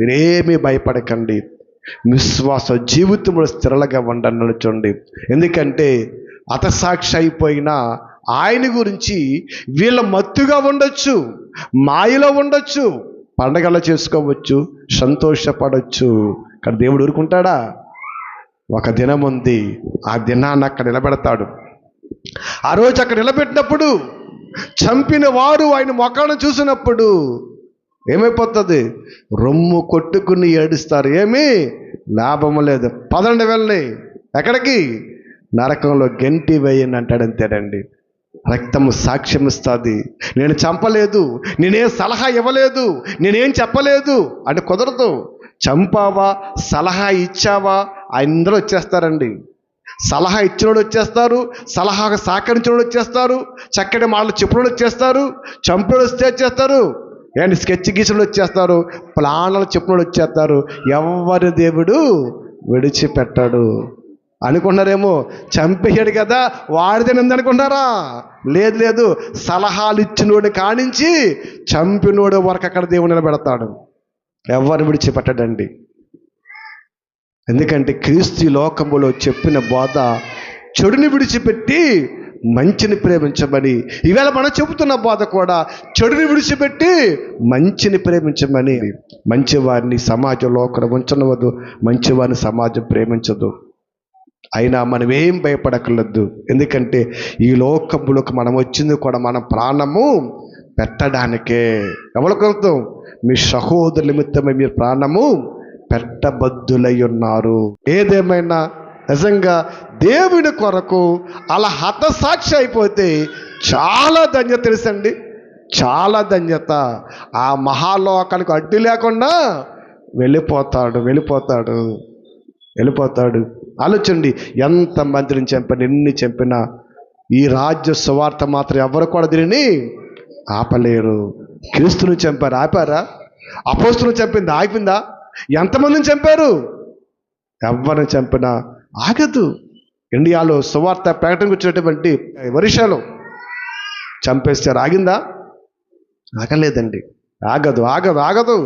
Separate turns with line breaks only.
మీరేమీ భయపడకండి. విశ్వాస జీవితంలో స్థిరలుగా ఉండండి నడుచండి ఎందుకంటే అతసాక్షి అయిపోయిన ఆయన గురించి వీళ్ళ మత్తుగా ఉండొచ్చు మాయలో ఉండొచ్చు పండగలు చేసుకోవచ్చు సంతోషపడవచ్చు కానీ దేవుడు ఊరుకుంటాడా? ఒక దినం ఉంది ఆ దినాన్ని అక్కడ నిలబెడతాడు. ఆ రోజు అక్కడ నిలబెట్టినప్పుడు చంపిన వారు ఆయన మొఖాన్ని చూసినప్పుడు ఏమైపోతుంది? రొమ్ము కొట్టుకుని ఏడుస్తారు. ఏమీ లాభము లేదు. పదండి వెళ్ళి ఎక్కడికి? నరకంలో గెంటి వేయండి అంటాడంతేనండి రక్తము సాక్ష్యం ఇస్తుంది. నేను చంపలేదు. నేనేం సలహా ఇవ్వలేదు. నేనేం చెప్పలేదు. అంటే కుదరదు. చంపావా? సలహా ఇచ్చావా? అందరూ వచ్చేస్తారండి. సలహా ఇచ్చినోడు వచ్చేస్తారు. సలహాకు సహకరించినోడు వచ్చేస్తారు. చక్కటి మాటలు చెప్పినోడు వచ్చేస్తారు. చంపినోడు వస్తే వచ్చేస్తారు. ఏంటి స్కెచ్ గీసులు వచ్చేస్తారు ప్లాన్లు చెప్పినోడు వచ్చేస్తారు. ఎవరి దేవుడు విడిచిపెట్టాడు. అనుకున్నారేమో చంపేయాడు కదా వాడితే అనుకుంటారా లేదు లేదు. సలహాలు ఇచ్చినోడు కానించి చంపినోడు వరకు అక్కడ దేవుడు నిలబెడతాడు. ఎవరిని విడిచిపెట్టడండి? ఎందుకంటే క్రీస్తు లోకములో చెప్పిన బోధ చెడుని విడిచిపెట్టి మంచిని ప్రేమించమని. ఈవేళ మనం చెబుతున్న బాధ కూడా చెడుని విడిచిపెట్టి మంచిని ప్రేమించమని. మంచివారిని సమాజంలో ఒకరు ఉంచనవద్దు మంచివారిని సమాజం ప్రేమించదు. అయినా మనం ఏం భయపడకలద్దు ఎందుకంటే ఈ లోకంలోకి మనం వచ్చింది కూడా మన ప్రాణము పెట్టడానికే. ఎవరికి కొరకు మీ సహోదరు నిమిత్తమే మీ ప్రాణము పెట్టబద్దులై ఉన్నారు. ఏదేమైనా నిజంగా దేవుని కొరకు అలా హతసాక్షి అయిపోతే చాలా ధన్యత తెలుసండి. చాలా ధన్యత. ఆ మహాలోకానికి అడ్డు లేకుండా వెళ్ళిపోతాడు వెళ్ళిపోతాడు వెళ్ళిపోతాడు. ఆలోచండి ఎంత మందిని చంపిన ఎన్ని చంపినా ఈ రాజ్య సువార్త మాత్రం ఎవరు కూడా దీనిని ఆపలేరు. క్రీస్తుని చంపారు ఆపారా? అపోస్తుని చంపింది ఆపిందా ఎంతమందిని చంపారు? ఎవరిని చంపినా ఆగదు. ఇండియాలో సువార్త ప్రకటనకు వచ్చినటువంటి వరిషాలు చంపేస్తారు ఆగిందా ఆగలేదండి. ఆగదు ఆగదు ఆగదు.